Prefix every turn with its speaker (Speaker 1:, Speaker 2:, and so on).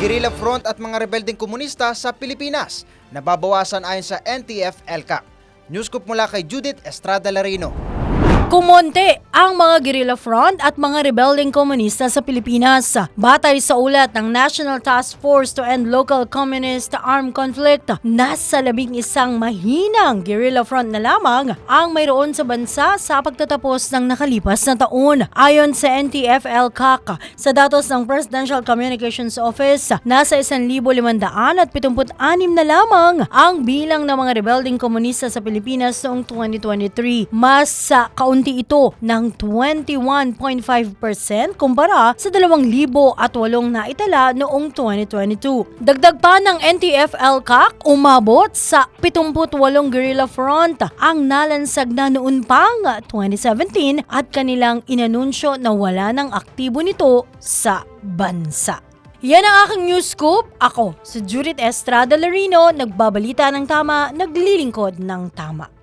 Speaker 1: Guerrilla Front at mga rebeldeng komunista sa Pilipinas nababawasan ayon sa NTF-ELCAC. Newscoop mula kay Judith Estrada Larino.
Speaker 2: Kumonte ang mga guerrilla front at mga rebelding komunista sa Pilipinas. Batay sa ulat ng National Task Force to End Local Communist Armed Conflict, nasa labing isang mahinang guerrilla front na lamang ang mayroon sa bansa sa pagtatapos ng nakalipas na taon. Ayon sa NTF-ELCAC, sa datos ng Presidential Communications Office, nasa 1,576 na lamang ang bilang ng mga rebelding komunista sa Pilipinas noong 2023. Mas sa kaunti ito ng 21.5% kumpara sa 2,008 na itala noong 2022. Dagdag pa ng NTF-ELCAC, umabot sa 78 guerrilla front ang nalansag na noon pang 2017 at kanilang inanunsyo na wala ng aktibo nito sa bansa. Yan ang aking news scoop. Ako, si Judith Estrada Larino, nagbabalita ng tama, naglilingkod ng tama.